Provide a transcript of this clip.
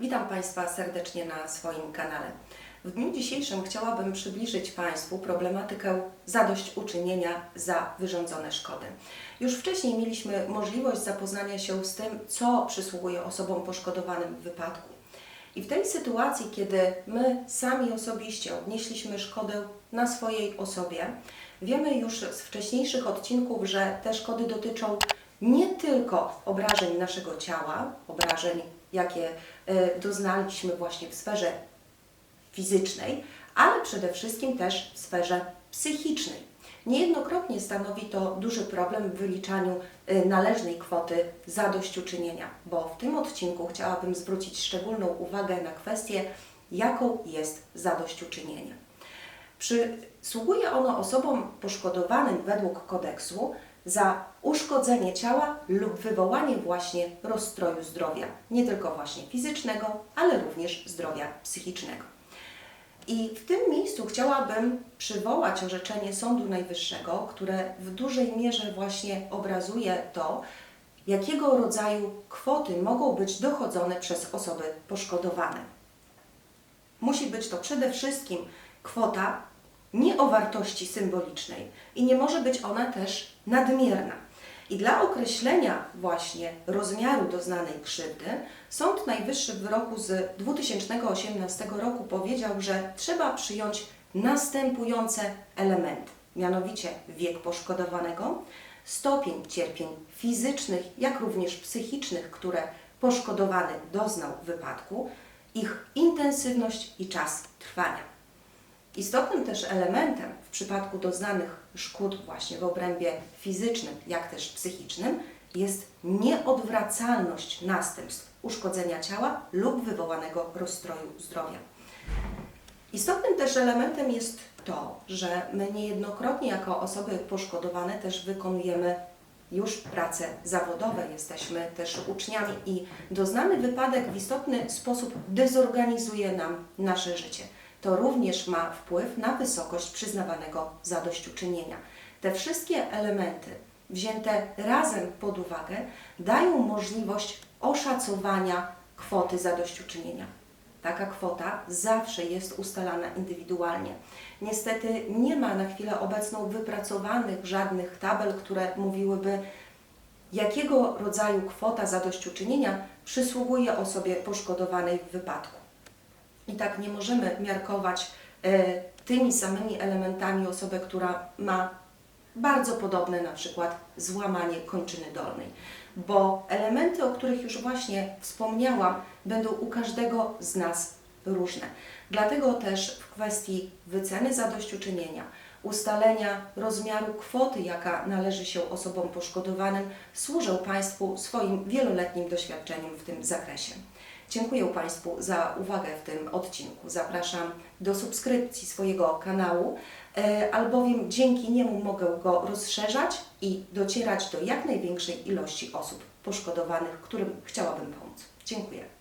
Witam Państwa serdecznie na swoim kanale. W dniu dzisiejszym chciałabym przybliżyć Państwu problematykę zadośćuczynienia za wyrządzone szkody. Już wcześniej mieliśmy możliwość zapoznania się z tym, co przysługuje osobom poszkodowanym w wypadku. I w tej sytuacji, kiedy my sami osobiście odnieśliśmy szkodę na swojej osobie, wiemy już z wcześniejszych odcinków, że te szkody dotyczą nie tylko obrażeń naszego ciała, obrażeń, jakie e, doznaliśmy właśnie w sferze fizycznej, ale przede wszystkim też w sferze psychicznej. Niejednokrotnie stanowi to duży problem w wyliczaniu y, należnej kwoty zadośćuczynienia, bo w tym odcinku chciałabym zwrócić szczególną uwagę na kwestię, jaką jest zadośćuczynienie. Przysługuje ono osobom poszkodowanym według kodeksu za uszkodzenie ciała lub wywołanie właśnie rozstroju zdrowia, nie tylko właśnie fizycznego, ale również zdrowia psychicznego. I w tym miejscu chciałabym przywołać orzeczenie Sądu Najwyższego, które w dużej mierze właśnie obrazuje to, jakiego rodzaju kwoty mogą być dochodzone przez osoby poszkodowane. Musi być to przede wszystkim kwota nie o wartości symbolicznej i nie może być ona też nadmierna. I dla określenia właśnie rozmiaru doznanej krzywdy, Sąd Najwyższy w wyroku z 2018 roku powiedział, że trzeba przyjąć następujące elementy, mianowicie wiek poszkodowanego, stopień cierpień fizycznych, jak również psychicznych, które poszkodowany doznał w wypadku, ich intensywność i czas trwania. Istotnym też elementem w przypadku doznanych szkód właśnie w obrębie fizycznym, jak też psychicznym, jest nieodwracalność następstw uszkodzenia ciała lub wywołanego rozstroju zdrowia. Istotnym też elementem jest to, że my niejednokrotnie jako osoby poszkodowane też wykonujemy już prace zawodowe, jesteśmy też uczniami i doznany wypadek w istotny sposób dezorganizuje nam nasze życie to również ma wpływ na wysokość przyznawanego zadośćuczynienia. Te wszystkie elementy wzięte razem pod uwagę dają możliwość oszacowania kwoty zadośćuczynienia. Taka kwota zawsze jest ustalana indywidualnie. Niestety nie ma na chwilę obecną wypracowanych żadnych tabel, które mówiłyby, jakiego rodzaju kwota zadośćuczynienia przysługuje osobie poszkodowanej w wypadku. I tak nie możemy miarkować e, tymi samymi elementami osobę, która ma bardzo podobne na przykład złamanie kończyny dolnej, bo elementy, o których już właśnie wspomniałam, będą u każdego z nas różne. Dlatego też w kwestii wyceny zadośćuczynienia, ustalenia rozmiaru kwoty, jaka należy się osobom poszkodowanym, służę Państwu swoim wieloletnim doświadczeniem w tym zakresie. Dziękuję Państwu za uwagę w tym odcinku. Zapraszam do subskrypcji swojego kanału, e, albowiem dzięki niemu mogę go rozszerzać i docierać do jak największej ilości osób poszkodowanych, którym chciałabym pomóc. Dziękuję.